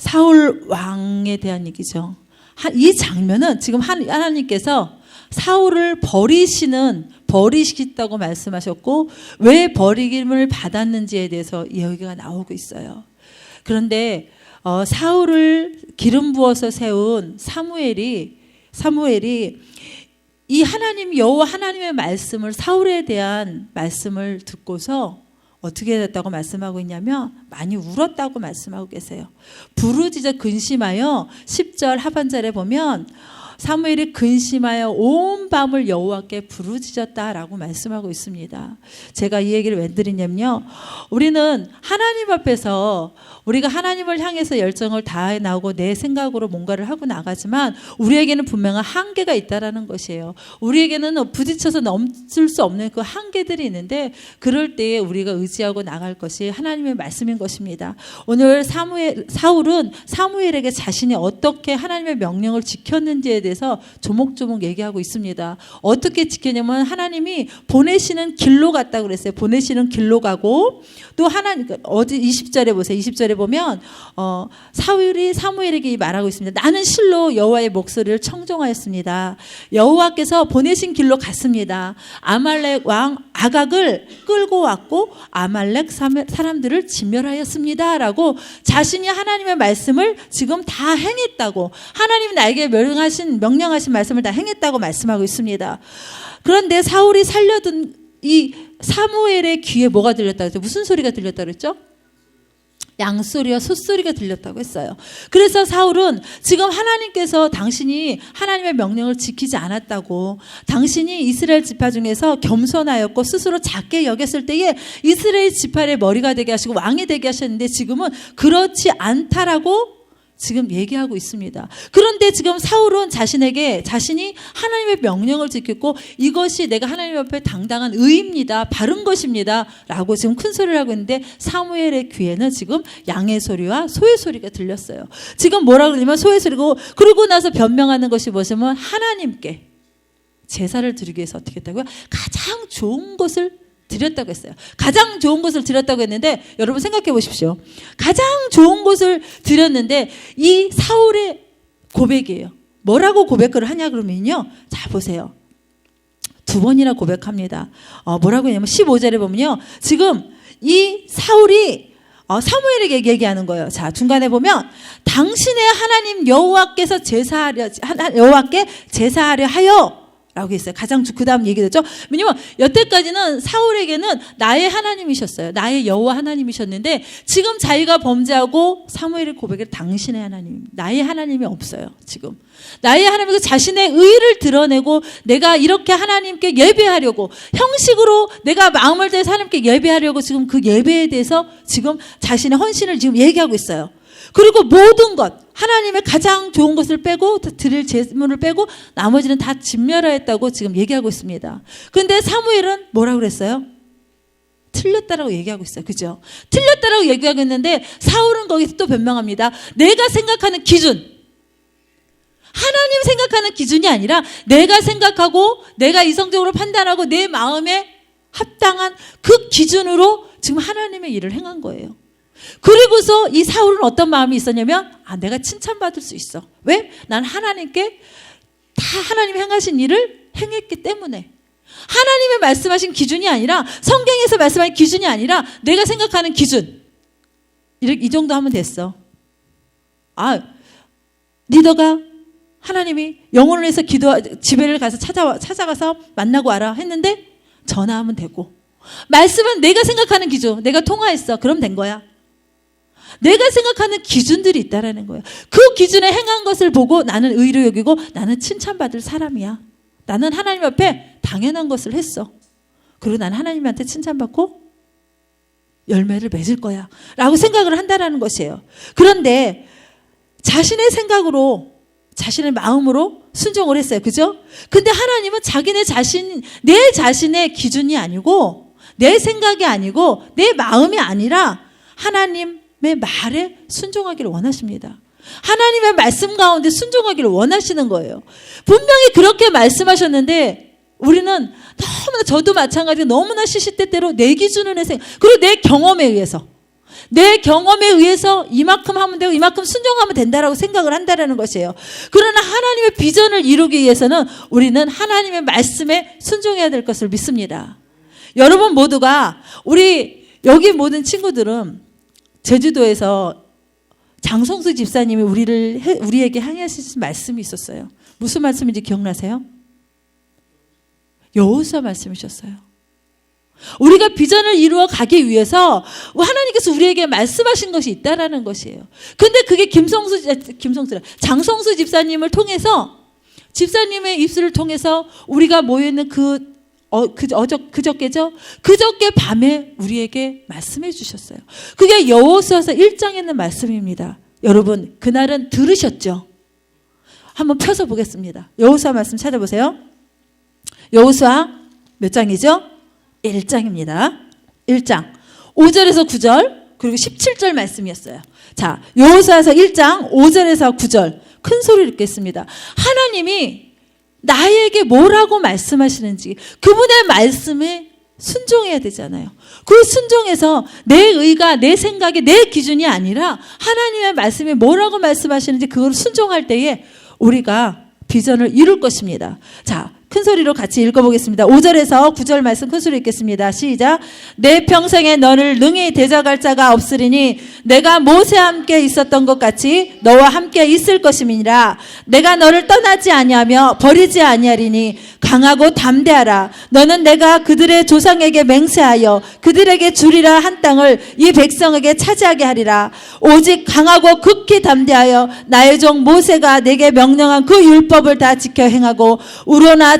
사울 왕에 대한 얘기죠. 하- 이 장면은 지금 한- 하나님께서 사울을 버리시는 버리시겠다고 말씀하셨고 왜 버리김을 받았는지에 대해서 이야기가 나오고 있어요. 그런데 어, 사울을 기름 부어서 세운 사무엘이 사무엘이 이 하나님 여호와 하나님의 말씀을 사울에 대한 말씀을 듣고서 어떻게 됐다고 말씀하고 있냐면 많이 울었다고 말씀하고 계세요. 부르짖어 근심하여 10절 하반절에 보면 사무엘이 근심하여 온 밤을 여호와께 부르짖었다라고 말씀하고 있습니다. 제가 이 얘기를 왜 드리냐면요. 우리는 하나님 앞에서 우리가 하나님을 향해서 열정을 다해 나오고 내 생각으로 뭔가를 하고 나가지만 우리에게는 분명한 한계가 있다라는 것이에요. 우리에게는 부딪혀서 넘을 수 없는 그 한계들이 있는데 그럴 때에 우리가 의지하고 나갈 것이 하나님의 말씀인 것입니다. 오늘 사무엘 사울은 사무엘에게 자신이 어떻게 하나님의 명령을 지켰는지에 대해 서 조목조목 얘기하고 있습니다. 어떻게 지켰냐면 하나님이 보내시는 길로 갔다 그랬어요. 보내시는 길로 가고 또 하나님 어디 20절에 보세요. 20절에 보면 어 사울이 사무엘에게 말하고 있습니다. 나는 실로 여호와의 목소리를 청종하였습니다. 여호와께서 보내신 길로 갔습니다. 아말렉 왕 아각을 끌고 왔고 아말렉 사람- 사람들을 진멸하였습니다라고 자신이 하나님의 말씀을 지금 다 행했다고 하나님 나에게 명령하신 명령하신 말씀을 다 행했다고 말씀하고 있습니다. 그런데 사울이 살려둔 이 사무엘의 귀에 뭐가 들렸다 그랬죠? 무슨 소리가 들렸다 그랬죠? 양소리와 숫소리가 들렸다고 했어요. 그래서 사울은 지금 하나님께서 당신이 하나님의 명령을 지키지 않았다고 당신이 이스라엘 지파 중에서 겸손하였고 스스로 작게 여겼을 때에 이스라엘 지파의 머리가 되게 하시고 왕이 되게 하셨는데 지금은 그렇지 않다라고 지금 얘기하고 있습니다. 그런데 지금 사울은 자신에게 자신이 하나님의 명령을 지켰고 이것이 내가 하나님 앞에 당당한 의입니다. 바른 것입니다. 라고 지금 큰 소리를 하고 있는데 사무엘의 귀에는 지금 양의 소리와 소의 소리가 들렸어요. 지금 뭐라 그러냐면 소의 소리고 그러고 나서 변명하는 것이 뭐냐면 하나님께 제사를 드리기 위해서 어떻게 했다고요? 가장 좋은 것을 드렸다고 했어요. 가장 좋은 것을 드렸다고 했는데 여러분 생각해 보십시오. 가장 좋은 것을 드렸는데 이 사울의 고백이에요. 뭐라고 고백을 하냐 그러면요. 자 보세요. 두 번이나 고백합니다. 어, 뭐라고 했냐면 15절에 보면요. 지금 이 사울이 어, 사무엘에게 얘기하는 거예요. 자, 중간에 보면 당신의 하나님 여호와께서 제사하려 여호와께 제사하려 하여 라고 했어요. 가장 그 다음 얘기됐죠. 왜냐면 여태까지는 사울에게는 나의 하나님이셨어요. 나의 여호와 하나님이셨는데 지금 자기가 범죄하고 사무엘의 고백에 당신의 하나님, 나의 하나님이 없어요. 지금 나의 하나님이 자신의 의를 드러내고 내가 이렇게 하나님께 예배하려고 형식으로 내가 마음을 다해서 하나님께 예배하려고 지금 그 예배에 대해서 지금 자신의 헌신을 지금 얘기하고 있어요. 그리고 모든 것 하나님의 가장 좋은 것을 빼고 드릴 제물을 빼고 나머지는 다 진멸하였다고 지금 얘기하고 있습니다. 그런데 사무엘은 뭐라고 그랬어요? 틀렸다라고 얘기하고 있어요. 그죠? 틀렸다라고 얘기하고 있는데 사울은 거기서 또 변명합니다. 내가 생각하는 기준 하나님 생각하는 기준이 아니라 내가 생각하고 내가 이성적으로 판단하고 내 마음에 합당한 그 기준으로 지금 하나님의 일을 행한 거예요. 그리고서 이 사울은 어떤 마음이 있었냐면 아 내가 칭찬받을 수 있어. 왜? 난 하나님께 다 하나님 행하신 일을 행했기 때문에 하나님의 말씀하신 기준이 아니라 성경에서 말씀하신 기준이 아니라 내가 생각하는 기준 이렇게 이 정도 하면 됐어. 아 리더가 하나님이 영혼을 위해서 기도 집에를 가서 찾아 찾아가서 만나고 와라 했는데 전화하면 되고 말씀은 내가 생각하는 기준 내가 통화했어 그럼 된 거야. 내가 생각하는 기준들이 있다라는 거예요. 그 기준에 행한 것을 보고 나는 의로 여기고 나는 칭찬받을 사람이야. 나는 하나님 앞에 당연한 것을 했어. 그리고 나는 하나님한테 칭찬받고 열매를 맺을 거야. 라고 생각을 한다라는 것이에요. 그런데 자신의 생각으로 자신의 마음으로 순종을 했어요. 그죠? 근데 하나님은 자기네 자신, 내 자신의 기준이 아니고 내 생각이 아니고 내 마음이 아니라 하나님의 말에 순종하기를 원하십니다. 하나님의 말씀 가운데 순종하기를 원하시는 거예요. 분명히 그렇게 말씀하셨는데 우리는 너무나 저도 마찬가지로 너무나 시시때때로 내 기준으로 생각 그리고 내 경험에 의해서 내 경험에 의해서 이만큼 하면 되고 이만큼 순종하면 된다라고 생각을 한다라는 것이에요. 그러나 하나님의 비전을 이루기 위해서는 우리는 하나님의 말씀에 순종해야 될 것을 믿습니다. 여러분 모두가 우리 여기 모든 친구들은 제주도에서 장성수 집사님이 우리를 해- 우리에게 항해하신 말씀이 있었어요. 무슨 말씀인지 기억나세요? 여호수아 말씀이셨어요. 우리가 비전을 이루어 가기 위해서 하나님께서 우리에게 말씀하신 것이 있다라는 것이에요. 근데 그게 김성수 김성수 장성수 집사님을 통해서 집사님의 입술을 통해서 우리가 모여 있는 그 어, 그, 어저, 그저께죠? 그저께 밤에 우리에게 말씀해 주셨어요. 그게 여호수아서 1장에 있는 말씀입니다. 여러분, 그날은 들으셨죠? 한번 펴서 보겠습니다. 여호수아 말씀 찾아보세요. 여호수아 몇 장이죠? 1장입니다. 1장. 5절에서 9절, 그리고 17절 말씀이었어요. 자, 여호수아서 1장 5절에서 9절. 큰 소리를 읽겠습니다. 하나님이 나에게 뭐라고 말씀하시는지 그분의 말씀에 순종해야 되잖아요. 그 순종에서 내 의가 내 생각이 내 기준이 아니라 하나님의 말씀이 뭐라고 말씀하시는지 그걸 순종할 때에 우리가 비전을 이룰 것입니다. 자, 큰 소리로 같이 읽어보겠습니다. 5절에서 9절 말씀 큰 소리 읽겠습니다. 시작. 내 평생에 너를 능히 대적할 자가 없으리니 내가 모세와 함께 있었던 것 같이 너와 함께 있을 것임이니라. 내가 너를 떠나지 아니하며 버리지 아니하리니 강하고 담대하라. 너는 내가 그들의 조상에게 맹세하여 그들에게 주리라 한 땅을 이 백성에게 차지하게 하리라. 오직 강하고 극히 담대하여 나의 종 모세가 내게 명령한 그 율법을 다 지켜 행하고 우로나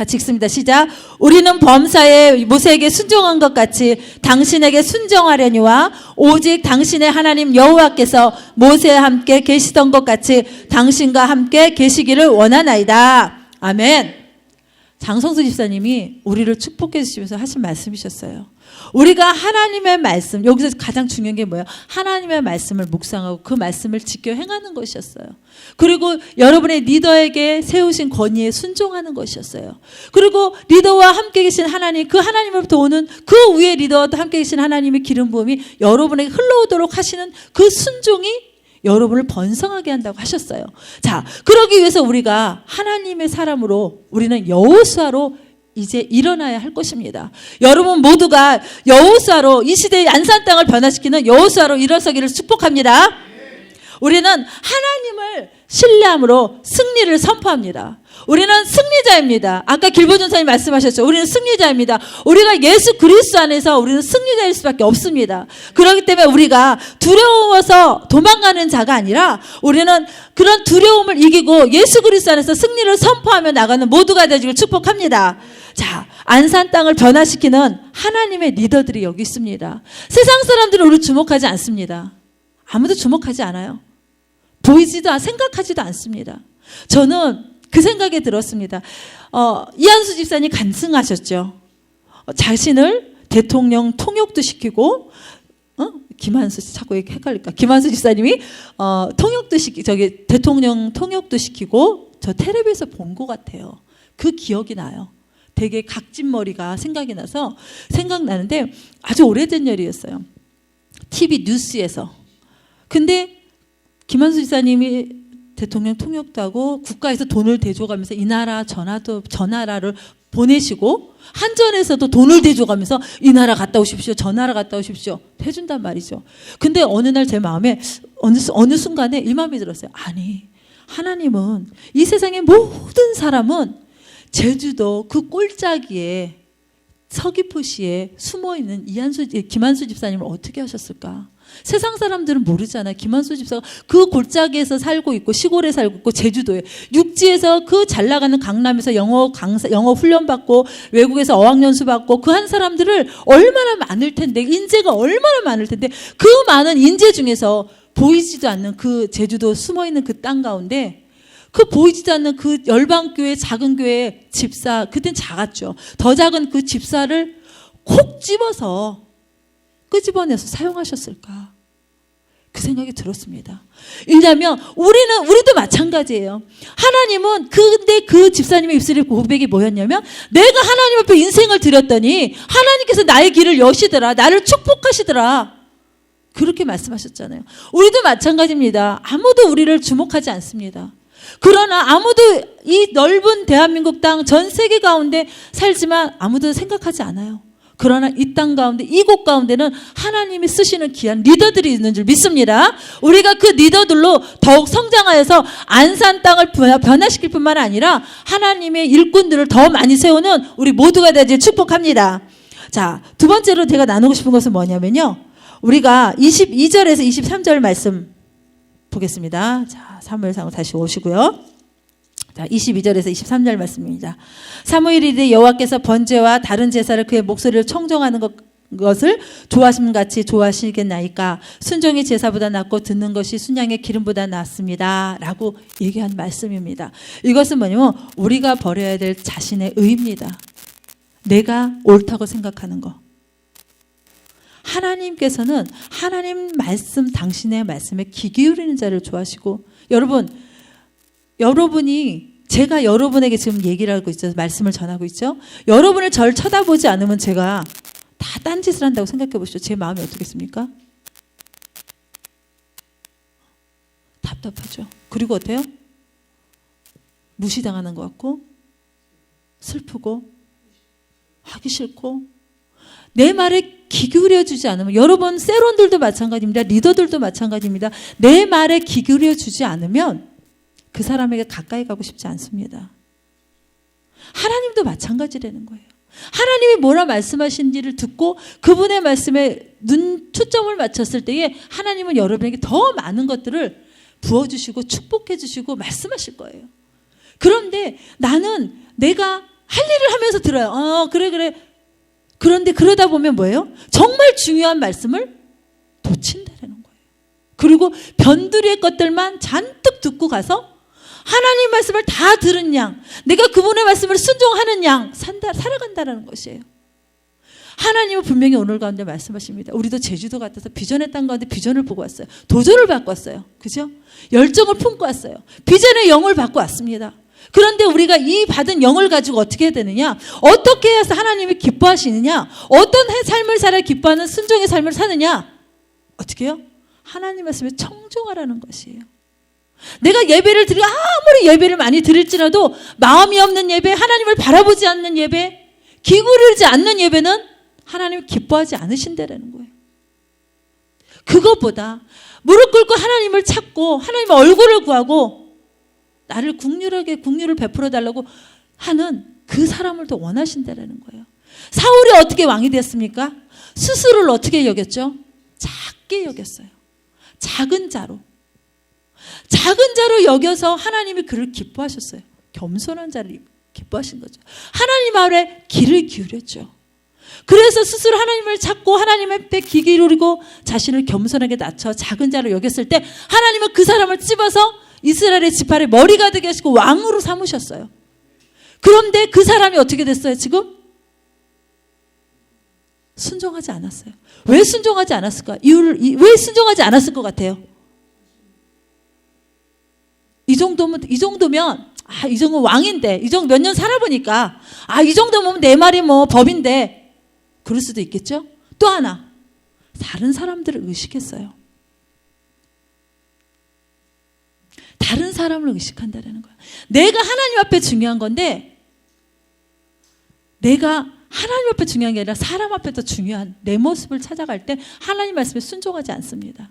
같이 읽습니다. 시작. 우리는 범사에 모세에게 순종한 것 같이 당신에게 순종하려니와 오직 당신의 하나님 여호와께서 모세와 함께 계시던 것 같이 당신과 함께 계시기를 원하나이다. 아멘. 장성수 집사님이 우리를 축복해 주시면서 하신 말씀이셨어요. 우리가 하나님의 말씀, 여기서 가장 중요한 게 뭐예요? 하나님의 말씀을 묵상하고 그 말씀을 지켜 행하는 것이었어요. 그리고 여러분의 리더에게 세우신 권위에 순종하는 것이었어요. 그리고 리더와 함께 계신 하나님, 그 하나님으로부터 오는 그 위에 리더와 함께 계신 하나님의 기름 부음이 여러분에게 흘러오도록 하시는 그 순종이 여러분을 번성하게 한다고 하셨어요. 자, 그러기 위해서 우리가 하나님의 사람으로 우리는 여호수아로 이제 일어나야 할 것입니다. 여러분 모두가 여호수아로 이 시대의 안산 땅을 변화시키는 여호수아로 일어서기를 축복합니다. 우리는 하나님을 신뢰함으로 승리를 선포합니다. 우리는 승리자입니다. 아까 길보전사님 말씀하셨죠. 우리는 승리자입니다. 우리가 예수 그리스도 안에서 우리는 승리자일 수밖에 없습니다. 그렇기 때문에 우리가 두려워서 도망가는 자가 아니라 우리는 그런 두려움을 이기고 예수 그리스도 안에서 승리를 선포하며 나가는 모두가 되기를 축복합니다. 자, 안산 땅을 변화시키는 하나님의 리더들이 여기 있습니다. 세상 사람들은 우리 주목하지 않습니다. 아무도 주목하지 않아요. 보이지도 않- 생각하지도 않습니다. 저는 그 생각이 들었습니다. 어, 이한수 집사님 간승하셨죠. 어, 자신을 대통령 통역도 시키고 어? 김한수 씨 자꾸 헷갈릴까? 김한수 집사님이 어, 통역도 시키 저기 대통령 통역도 시키고 저 텔레비에서 본 것 같아요. 그 기억이 나요. 되게 각진 머리가 생각이 나서 생각나는데 아주 오래된 일이었어요. TV 뉴스에서. 근데 김한수 지사님이 대통령 통역도 하고 국가에서 돈을 대줘가면서 이 나라 전화도 전나라를 보내시고 한전에서도 돈을 대줘가면서 이 나라 갔다 오십시오 저 나라 갔다 오십시오 해준단 말이죠. 근데 어느 날 제 마음에 어느 수- 어느 순간에 이 마음이 들었어요. 아니 하나님은 이 세상의 모든 사람은 제주도 그 꼴짜기에 서귀포시에 숨어 있는 이한수 김한수 집사님을 어떻게 하셨을까? 세상 사람들은 모르잖아요. 김한수 집사가 그 골짜기에서 살고 있고 시골에 살고 있고 제주도에 육지에서 그 잘 나가는 강남에서 영어 강사 영어 훈련 받고 외국에서 어학연수 받고 그 한 사람들을 얼마나 많을 텐데 인재가 얼마나 많을 텐데 그 많은 인재 중에서 보이지도 않는 그 제주도 숨어 있는 그 땅 가운데 그 보이지도 않는 그 열방교회 작은 교회 집사 그땐 작았죠. 더 작은 그 집사를 콕 집어서 끄집어내서 사용하셨을까? 그 생각이 들었습니다. 왜냐하면 우리는 우리도 마찬가지예요. 하나님은 근데 그 집사님의 입술의 고백이 뭐였냐면 내가 하나님 앞에 인생을 드렸더니 하나님께서 나의 길을 여시더라. 나를 축복하시더라. 그렇게 말씀하셨잖아요. 우리도 마찬가지입니다. 아무도 우리를 주목하지 않습니다. 그러나 아무도 이 넓은 대한민국 땅 전 세계 가운데 살지만 아무도 생각하지 않아요. 그러나 이 땅 가운데 이곳 가운데는 하나님이 쓰시는 귀한 리더들이 있는 줄 믿습니다. 우리가 그 리더들로 더욱 성장하여서 안산 땅을 변화시킬 뿐만 아니라 하나님의 일꾼들을 더 많이 세우는 우리 모두가 되길 축복합니다. 자, 두 번째로 제가 나누고 싶은 것은 뭐냐면요. 우리가 22절에서 23절 말씀 보겠습니다. 자, 사무엘상 다시 오시고요. 자, 22절에서 23절 말씀입니다. 사무엘 이르되 여호와께서 번제와 다른 제사를 그의 목소리를 청정하는 것 것을 좋아하심 같이 좋아하시겠나이까 순종의 제사보다 낫고 듣는 것이 순양의 기름보다 낫습니다. 라고 얘기한 말씀입니다. 이것은 뭐냐면 우리가 버려야 될 자신의 의입니다. 내가 옳다고 생각하는 거. 하나님께서는 하나님 말씀, 당신의 말씀에 귀 기울이는 자를 좋아하시고, 여러분, 여러분이 제가 여러분에게 지금 얘기를 하고 있죠. 말씀을 전하고 있죠. 여러분을 절 쳐다보지 않으면 제가 다 딴짓을 한다고 생각해 보시죠. 제 마음이 어떻겠습니까? 답답하죠. 그리고 어때요? 무시당하는 것 같고, 슬프고, 하기 싫고, 내 말에 귀 기울여 주지 않으면 여러분 세론들도 마찬가지입니다. 리더들도 마찬가지입니다. 내 말에 귀 기울여 주지 않으면 그 사람에게 가까이 가고 싶지 않습니다. 하나님도 마찬가지라는 거예요. 하나님이 뭐라 말씀하신지를 듣고 그분의 말씀에 눈 초점을 맞췄을 때에 하나님은 여러분에게 더 많은 것들을 부어주시고 축복해주시고 말씀하실 거예요. 그런데 나는 내가 할 일을 하면서 들어요. 어, 그래, 그래. 그런데 그러다 보면 뭐예요? 정말 중요한 말씀을 놓친다라는 거예요. 그리고 변두리의 것들만 잔뜩 듣고 가서 하나님 말씀을 다 들은 양, 내가 그분의 말씀을 순종하는 양, 산다, 살아간다라는 것이에요. 하나님은 분명히 오늘 가운데 말씀하십니다. 우리도 제주도 같아서 비전의 땅 가운데 비전을 보고 왔어요. 도전을 받고 왔어요. 그죠? 열정을 품고 왔어요. 비전의 영을 받고 왔습니다. 그런데 우리가 이 받은 영을 가지고 어떻게 해야 되느냐? 어떻게 해서 하나님이 기뻐하시느냐? 어떤 삶을 살아 기뻐하는 순종의 삶을 사느냐? 어떻게 해요? 하나님 말씀에 청종하라는 것이에요. 내가 예배를 드리 아무리 예배를 많이 드릴지라도 마음이 없는 예배, 하나님을 바라보지 않는 예배, 기울이지 않는 예배는 하나님 기뻐하지 않으신다라는 거예요. 그것보다 무릎 꿇고 하나님을 찾고 하나님의 얼굴을 구하고 나를 국률하게 국률을 베풀어 달라고 하는 그 사람을 더 원하신다라는 거예요. 사울이 어떻게 왕이 됐습니까? 스스로를 어떻게 여겼죠? 작게 여겼어요. 작은 자로. 작은 자로 여겨서 하나님이 그를 기뻐하셨어요. 겸손한 자를 기뻐하신 거죠. 하나님 아래 귀를 기울였죠. 그래서 스스로 하나님을 찾고 하나님의 귀 기울이고 자신을 겸손하게 낮춰 작은 자로 여겼을 때 하나님은 그 사람을 찝어서 이스라엘의 지파의 머리가 되게 하시고 왕으로 삼으셨어요. 그런데 그 사람이 어떻게 됐어요, 지금? 순종하지 않았어요. 왜 순종하지 않았을까? 이유를, 왜 순종하지 않았을 것 같아요? 이 정도면, 이 정도면, 아, 이 정도 왕인데, 이 정도 몇 년 살아보니까, 아, 이 정도면 내 말이 뭐 법인데, 그럴 수도 있겠죠? 또 하나, 다른 사람들을 의식했어요. 다른 사람을 의식한다는 거야. 내가 하나님 앞에 중요한 건데, 내가 하나님 앞에 중요한 게 아니라 사람 앞에 더 중요한 내 모습을 찾아갈 때 하나님 말씀에 순종하지 않습니다.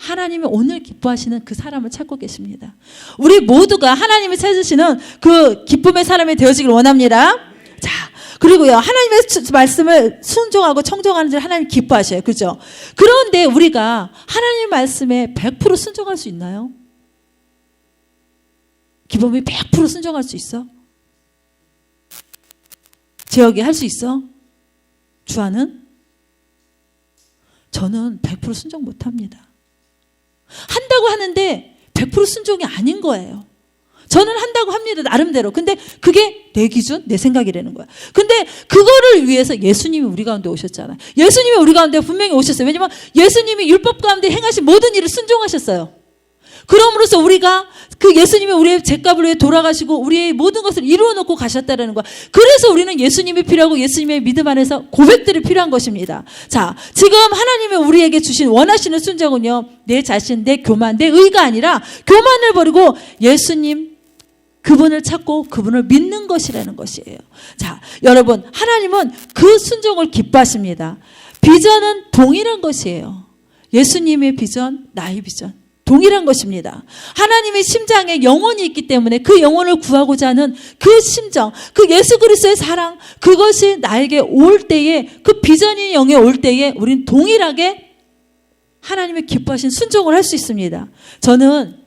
하나님이 오늘 기뻐하시는 그 사람을 찾고 계십니다. 우리 모두가 하나님이 찾으시는 그 기쁨의 사람이 되어지길 원합니다. 자, 그리고요, 하나님의 수- 말씀을 순종하고 청종하는 줄 하나님 기뻐하셔요. 그죠? 그런데 우리가 하나님 말씀에 100% 순종할 수 있나요? 기범이 100% 순종할 수 있어? 재혁이 할 수 있어? 주아는? 저는 100% 순종 못 합니다. 한다고 하는데 100% 순종이 아닌 거예요. 저는 한다고 합니다. 나름대로. 근데 그게 내 기준, 내 생각이라는 거야. 근데 그거를 위해서 예수님이 우리 가운데 오셨잖아요. 예수님이 우리 가운데 분명히 오셨어요. 왜냐면 예수님이 율법 가운데 행하신 모든 일을 순종하셨어요. 그럼으로써 우리가 그 예수님이 우리의 죄값을 위해 돌아가시고 우리의 모든 것을 이루어 놓고 가셨다라는 거야. 그래서 우리는 예수님이 필요하고 예수님의 믿음 안에서 고백들이 필요한 것입니다. 자, 지금 하나님이 우리에게 주신 원하시는 순종은요. 내 자신, 내 교만, 내 의가 아니라 교만을 버리고 예수님 그분을 찾고 그분을 믿는 것이라는 것이에요. 자, 여러분, 하나님은 그 순종을 기뻐하십니다. 비전은 동일한 것이에요. 예수님의 비전, 나의 비전. 동일한 것입니다. 하나님의 심장에 영혼이 있기 때문에 그 영혼을 구하고자 하는 그 심정, 그 예수 그리스도의 사랑, 그것이 나에게 올 때에 그 비전이 영에 올 때에 우린 동일하게 하나님의 기뻐하신 순종을 할 수 있습니다. 저는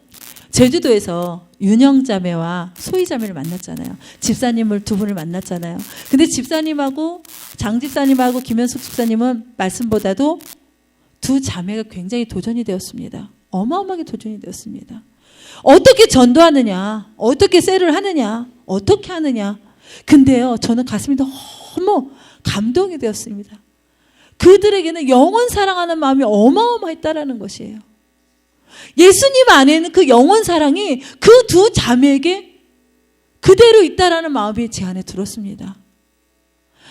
제주도에서 윤영자매와 소희자매를 만났잖아요. 집사님을 두 분을 만났잖아요. 근데 집사님하고 장집사님하고 김현숙 집사님은 말씀보다도 두 자매가 굉장히 도전이 되었습니다. 어마어마하게 도전이 되었습니다. 어떻게 전도하느냐, 어떻게 셀을 하느냐, 어떻게 하느냐. 근데요, 저는 가슴이 너무 감동이 되었습니다. 그들에게는 영원 사랑하는 마음이 어마어마했다라는 것이에요. 예수님 안에 는 그 영원 사랑이 그 두 자매에게 그대로 있다라는 마음이 제 안에 들었습니다.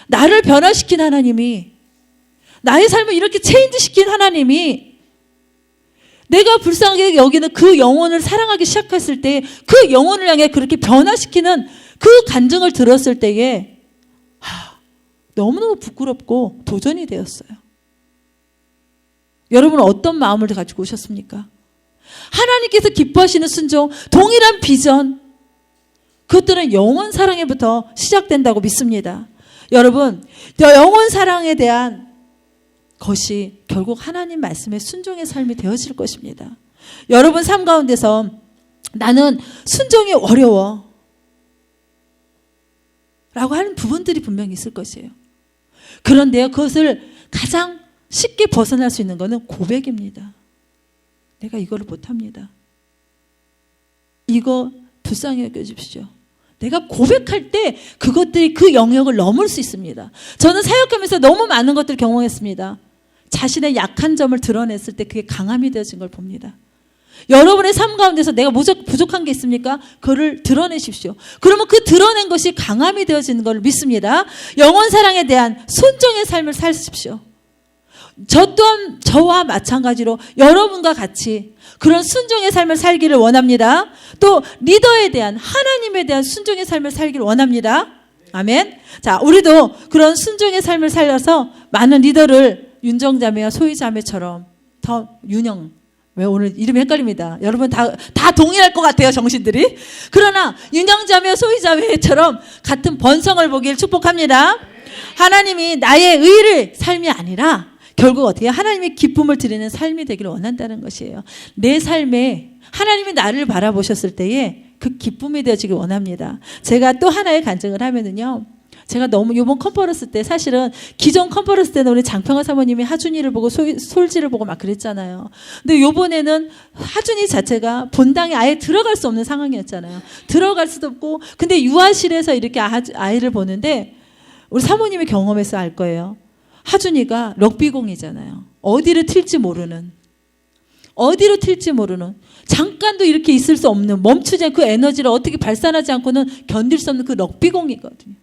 나를 변화시킨 하나님이 나의 삶을 이렇게 체인지 시킨 하나님이 내가 불쌍하게 여기는 그 영혼을 사랑하기 시작했을 때 그 영혼을 향해 그렇게 변화시키는 그 간증을 들었을 때에 하, 너무너무 부끄럽고 도전이 되었어요. 여러분은 어떤 마음을 가지고 오셨습니까? 하나님께서 기뻐하시는 순종, 동일한 비전, 그것들은 영원 사랑에부터 시작된다고 믿습니다. 여러분, 저 영원 사랑에 대한 것이 결국 하나님 말씀의 순종의 삶이 되어질 것입니다. 여러분 삶 가운데서 나는 순종이 어려워. 라고 하는 부분들이 분명히 있을 것이에요. 그런데요, 그것을 가장 쉽게 벗어날 수 있는 것은 고백입니다. 내가 이거를 못합니다. 이거 불쌍히 여겨주십시오. 내가 고백할 때 그것들이 그 영역을 넘을 수 있습니다. 저는 사역하면서 너무 많은 것들을 경험했습니다. 자신의 약한 점을 드러냈을 때 그게 강함이 되어진 걸 봅니다. 여러분의 삶 가운데서 내가 부족, 부족한 게 있습니까? 그를 드러내십시오. 그러면 그 드러낸 것이 강함이 되어지는 걸 믿습니다. 영원 사랑에 대한 순종의 삶을 사십시오. 저 또한 저와 마찬가지로 여러분과 같이 그런 순종의 삶을 살기를 원합니다. 또 리더에 대한 하나님에 대한 순종의 삶을 살기를 원합니다. 아멘. 자, 우리도 그런 순종의 삶을 살려서 많은 리더를 윤정자매와 소희자매처럼 더 윤영 왜 오늘 이름이 헷갈립니다. 여러분 다, 다 동일할 것 같아요, 정신들이. 그러나 윤영자매, 소희자매처럼 같은 번성을 보길 축복합니다. 하나님이 나의 의를 삶이 아니라 결국 어떻게 하나님의 기쁨을 드리는 삶이 되기를 원한다는 것이에요. 내 삶에 하나님이 나를 바라보셨을 때에 그 기쁨이 되어지길 원합니다. 제가 또 하나의 간증을 하면은요. 제가 너무 요번 컨퍼런스 때 사실은 기존 컨퍼런스 때는 우리 장평화 사모님이 하준이를 보고 소, 솔지를 보고 막 그랬잖아요. 근데 요번에는 하준이 자체가 본당에 아예 들어갈 수 없는 상황이었잖아요. 들어갈 수도 없고 근데 유아실에서 이렇게 아, 아이를 보는데 우리 사모님이 경험해서 알 거예요. 하준이가 럭비공이잖아요. 어디를 튈지 모르는 어디로 튈지 모르는 잠깐도 이렇게 있을 수 없는 멈추지 않고 그 에너지를 어떻게 발산하지 않고는 견딜 수 없는 그 럭비공이거든요.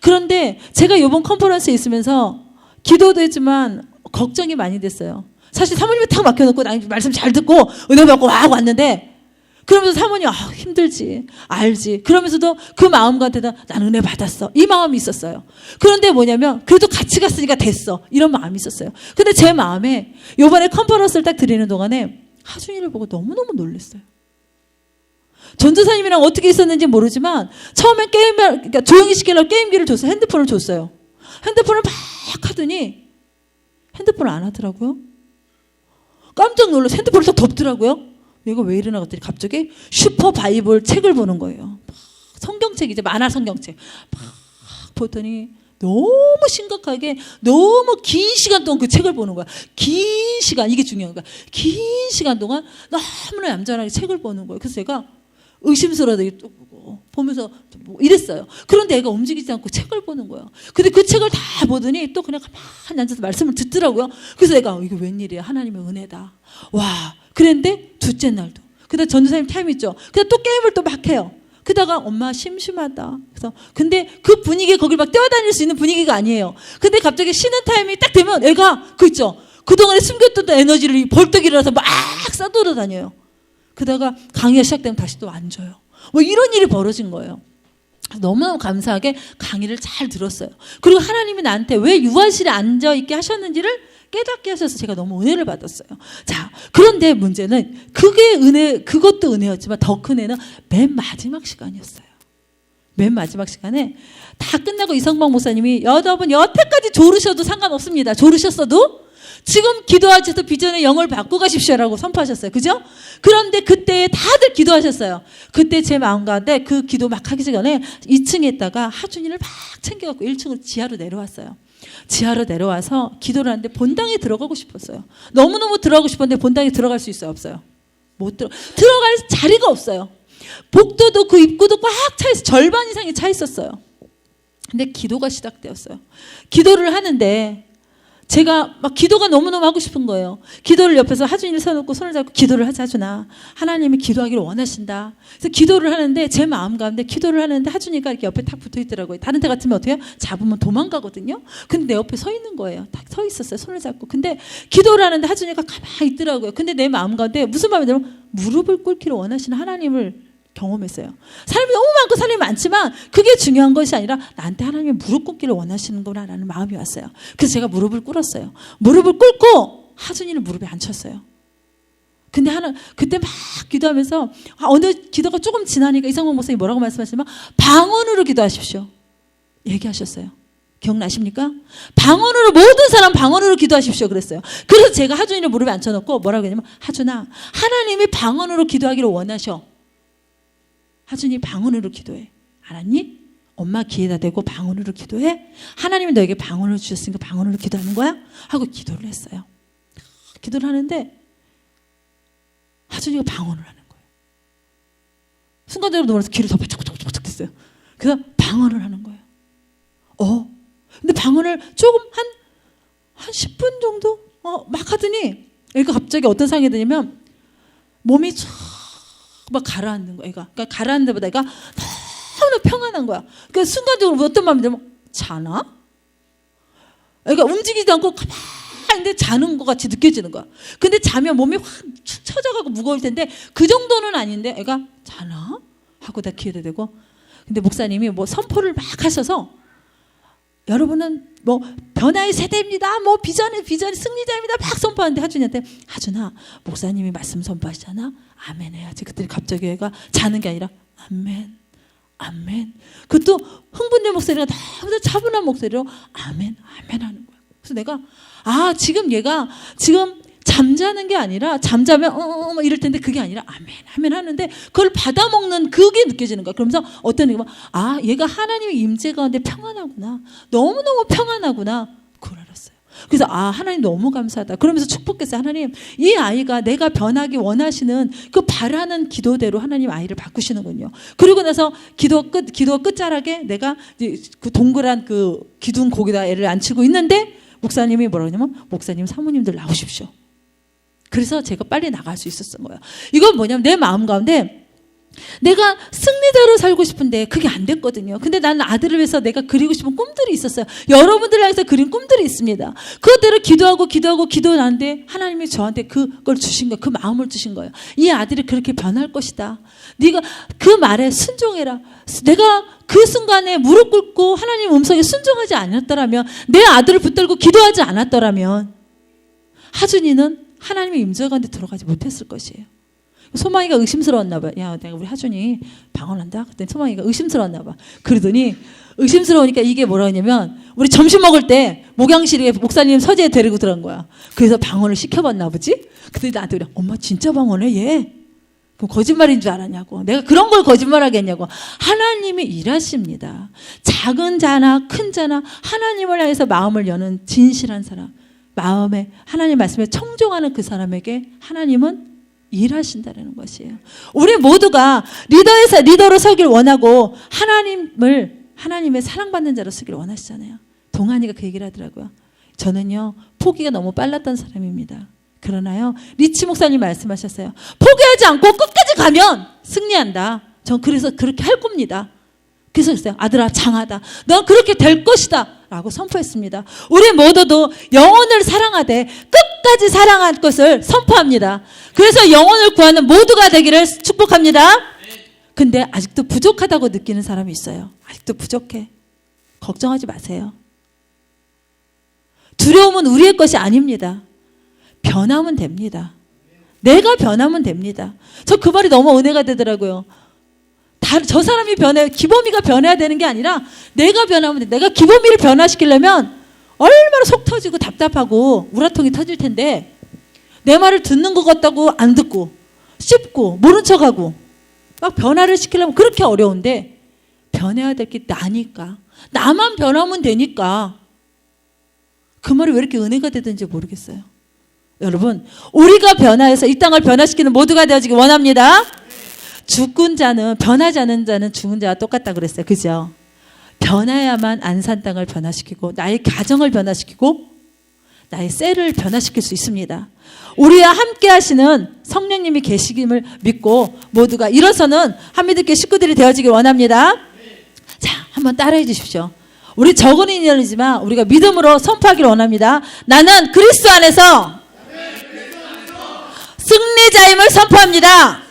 그런데 제가 이번 컨퍼런스에 있으면서 기도도 했지만 걱정이 많이 됐어요. 사실 사모님이 탁 맡겨놓고 나 말씀 잘 듣고 은혜 받고 와 왔는데 그러면서 사모님 아 힘들지 알지. 그러면서도 그 마음 같아도 난 은혜 받았어. 이 마음이 있었어요. 그런데 뭐냐면 그래도 같이 갔으니까 됐어. 이런 마음이 있었어요. 근데 제 마음에 요번에 컨퍼런스를 딱 드리는 동안에 하준이를 보고 너무너무 놀랐어요 전도사님이랑 어떻게 있었는지 모르지만 처음엔 게임 그러니까 조용히 시키려고 게임기를 줬어요. 핸드폰을 줬어요. 핸드폰을 막 하더니 핸드폰을 안 하더라고요. 깜짝 놀라서 핸드폰을 딱 덮더라고요. 얘가 왜 이러나 그랬더니 갑자기 슈퍼 바이블 책을 보는 거예요. 막 성경책이죠. 만화 성경책. 막 보더니 너무 심각하게 너무 긴 시간 동안 그 책을 보는 거야. 긴 시간 이게 중요한 거야. 긴 시간 동안 너무나 얌전하게 책을 보는 거예요. 그래서 제가 의심스러워하게 또 보고 보면서 뭐 이랬어요. 그런데 애가 움직이지 않고 책을 보는 거예요. 근데 그 책을 다 보더니 또 그냥 가만히 앉아서 말씀을 듣더라고요. 그래서 애가 이게 웬일이야 하나님의 은혜다. 와 그랬는데 둘째 날도 그다음 전도사님 타임 있죠. 그다음 또 게임을 또 막 해요. 그다가 엄마 심심하다. 그래서 근데 그 분위기에 거길 막 뛰어다닐 수 있는 분위기가 아니에요. 근데 갑자기 쉬는 타임이 딱 되면 애가 그 있죠. 그동안에 숨겼던 에너지를 벌떡 일어나서 막 싸돌아다녀요. 그다가 강의가 시작되면 다시 또 앉아요. 뭐 이런 일이 벌어진 거예요. 너무너무 감사하게 강의를 잘 들었어요. 그리고 하나님이 나한테 왜 유아실에 앉아 있게 하셨는지를 깨닫게 하셔서 제가 너무 은혜를 받았어요. 자, 그런데 문제는 그게 은혜, 그것도 은혜였지만 더 큰 은혜는 맨 마지막 시간이었어요. 맨 마지막 시간에 다 끝나고 이성방 목사님이 여러분 여태까지 조르셔도 상관없습니다. 조르셨어도 지금 기도하셔서 비전의 영을 받고 가십시오라고 선포하셨어요. 그죠? 그런데 그때 다들 기도하셨어요. 그때 제 마음 가운데 그 기도 막 하기 전에 2층에 있다가 하준이를 막 챙겨갖고 1층으로 지하로 내려왔어요. 지하로 내려와서 기도를 하는데 본당에 들어가고 싶었어요. 너무너무 들어가고 싶었는데 본당에 들어갈 수 있어요? 없어요? 못 들어. 들어갈 자리가 없어요. 복도도 그 입구도 꽉 차 있어. 절반 이상이 차 있었어요. 근데 기도가 시작되었어요. 기도를 하는데 제가 막 기도가 너무너무 하고 싶은 거예요. 기도를 옆에서 하준이를 세워놓고 손을 잡고 기도를 하자, 하준아. 하나님이 기도하기를 원하신다. 그래서 기도를 하는데 제 마음 가운데 기도를 하는데 하준이가 이렇게 옆에 탁 붙어 있더라고요. 다른 데 같으면 어떻게 해요? 잡으면 도망가거든요. 근데 내 옆에 서 있는 거예요. 딱 서 있었어요. 손을 잡고. 근데 기도를 하는데 하준이가 가만히 있더라고요. 근데 내 마음 가운데 무슨 마음이 들면 무릎을 꿇기를 원하시는 하나님을 경험했어요. 사람이 너무 많고 사람이 많지만 그게 중요한 것이 아니라 나한테 하나님이 무릎 꿇기를 원하시는구나라는 마음이 왔어요. 그래서 제가 무릎을 꿇었어요. 무릎을 꿇고 하준이를 무릎에 앉혔어요. 근데 하나 그때 막 기도하면서 아, 어느 기도가 조금 지나니까 이상원 목사님 뭐라고 말씀하시면 방언으로 기도하십시오. 얘기하셨어요. 기억나십니까? 방언으로 모든 사람 방언으로 기도하십시오 그랬어요. 그래서 제가 하준이를 무릎에 앉혀놓고 뭐라고 했냐면 하준아 하나님이 방언으로 기도하기를 원하셔. 하준이 방언으로 기도해. 알았니? 엄마 귀에다 대고 방언으로 기도해. 하나님이 너에게 방언을 주셨으니까 방언으로 기도하는 거야? 하고 기도를 했어요. 기도를 하는데 하준이가 방언을 하는 거예요. 순간적으로 놀라서 귀를 더 바짝바짝바짝 됐어요. 그래서 방언을 하는 거예요. 어? 근데 방언을 조금 한, 한 10분 정도? 어, 막 하더니, 애가 갑자기 어떤 상황이 되냐면, 몸이 막 가라앉는 거야, 애가. 그러니까 가라앉는 데보다 애가 너무 평안한 거야. 그러니까 순간적으로 어떤 마음이 들면, 자나? 애가 움직이지 않고 가만히 자는 것 같이 느껴지는 거야. 근데 자면 몸이 확축 처져가고 무거울 텐데, 그 정도는 아닌데, 애가 자나? 하고 다 대고. 근데 목사님이 뭐 선포를 막 하셔서, 여러분은 뭐 변화의 세대입니다. 뭐 비전의 비전의 승리자입니다. 막 선포하는데 하준이한테 하준아 목사님이 말씀 선포하시잖아. 아멘 해야지. 그때 갑자기 얘가 자는 게 아니라 아멘. 아멘. 그것도 흥분된 목소리가 너무 차분한 목소리로 아멘, 아멘 하는 거야. 그래서 내가 아 지금 얘가 지금 잠자는 게 아니라 잠자면 어, 어, 어 이럴 텐데 그게 아니라 아멘, 아멘 하는데 그걸 받아먹는 그게 느껴지는 거야. 그러면서 어떤 애가 아 얘가 하나님의 임재 가운데 평안하구나. 너무 너무 평안하구나. 그걸 알았어요. 그래서 아 하나님 너무 감사하다. 그러면서 축복했어요. 하나님 이 아이가 내가 변하기 원하시는 그 바라는 기도대로 하나님 아이를 바꾸시는군요. 그리고 나서 기도 끝 기도 끝자락에 내가 그 동그란 그 기둥 거기다 애를 앉히고 있는데 목사님이 뭐라고 하냐면 목사님 사모님들 나오십시오. 그래서 제가 빨리 나갈 수 있었던 거예요. 이건 뭐냐면 내 마음 가운데 내가 승리자로 살고 싶은데 그게 안 됐거든요. 근데 나는 아들을 위해서 내가 그리고 싶은 꿈들이 있었어요. 여러분들을 향해서 그린 꿈들이 있습니다. 그것대로 기도하고 기도하고 기도하는데 하나님이 저한테 그걸 주신 거예요. 그 마음을 주신 거예요. 이 아들이 그렇게 변할 것이다. 네가 그 말에 순종해라. 내가 그 순간에 무릎 꿇고 하나님 음성에 순종하지 않았더라면 내 아들을 붙들고 기도하지 않았더라면 하준이는 하나님의 임재 가운데 들어가지 못했을 것이에요. 소망이가 의심스러웠나 봐. 야, 내가 우리 하준이 방언한다. 그랬더니 소망이가 의심스러웠나 봐. 그러더니 의심스러우니까 이게 뭐라 하냐면 우리 점심 먹을 때 목양실에 목사님 서재에 데리고 들어간 거야. 그래서 방언을 시켜봤나 보지? 그랬더니 나한테 그래. 엄마 진짜 방언해 얘. 그럼 거짓말인 줄 알았냐고. 내가 그런 걸 거짓말하겠냐고. 하나님이 일하십니다. 작은 자나 큰 자나 하나님을 향해서 마음을 여는 진실한 사람. 마음에 하나님 말씀에 청종하는 그 사람에게 하나님은 일하신다는 것이에요. 우리 모두가 리더에서 리더로 서길 원하고 하나님을 하나님의 사랑받는 자로 서길 원하시잖아요. 동안이가 그 얘기를 하더라고요. 저는요 포기가 너무 빨랐던 사람입니다. 그러나요 리치 목사님 말씀하셨어요. 포기하지 않고 끝까지 가면 승리한다. 전 그래서 그렇게 할 겁니다. 그래서 그랬어요. 아들아 장하다. 넌 그렇게 될 것이다. 라고 선포했습니다. 우리 모두도 영혼을 사랑하되 끝까지 사랑할 것을 선포합니다. 그래서 영혼을 구하는 모두가 되기를 축복합니다. 근데 아직도 부족하다고 느끼는 사람이 있어요. 아직도 부족해. 걱정하지 마세요. 두려움은 우리의 것이 아닙니다. 변하면 됩니다. 내가 변하면 됩니다. 저 그 말이 너무 은혜가 되더라고요. 다, 저 사람이 변해, 기범이가 변해야 되는 게 아니라 내가 변하면 돼. 내가 기범이를 변화시키려면 얼마나 속 터지고 답답하고 우라통이 터질 텐데 내 말을 듣는 것 같다고 안 듣고 씹고 모른 척하고 막 변화를 시키려면 그렇게 어려운데 변해야 될 게 나니까 나만 변하면 되니까 그 말이 왜 이렇게 은혜가 되든지 모르겠어요. 여러분 우리가 변화해서 이 땅을 변화시키는 모두가 되어지기 원합니다. 죽은 자는 변하지 않은 자는 죽은 자와 똑같다 그랬어요. 그죠? 변해야만 안산 땅을 변화시키고 나의 가정을 변화시키고 나의 셀을 변화시킬 수 있습니다. 우리와 함께 하시는 성령님이 계시김을 믿고 모두가 일어서는 한미들께 식구들이 되어지길 원합니다. 자, 한번 따라해 주십시오. 우리 적은 인연이지만 우리가 믿음으로 선포하기를 원합니다. 나는 그리스도 안에서 승리자임을 선포합니다.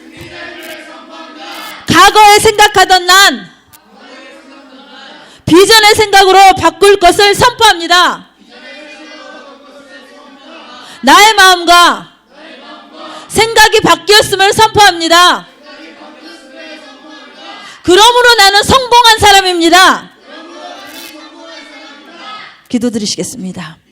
과거에 생각하던 난 비전의 생각으로 바꿀 것을 선포합니다. 나의 마음과 생각이 바뀌었음을 선포합니다. 그러므로 나는 성공한 사람입니다. 기도드리시겠습니다.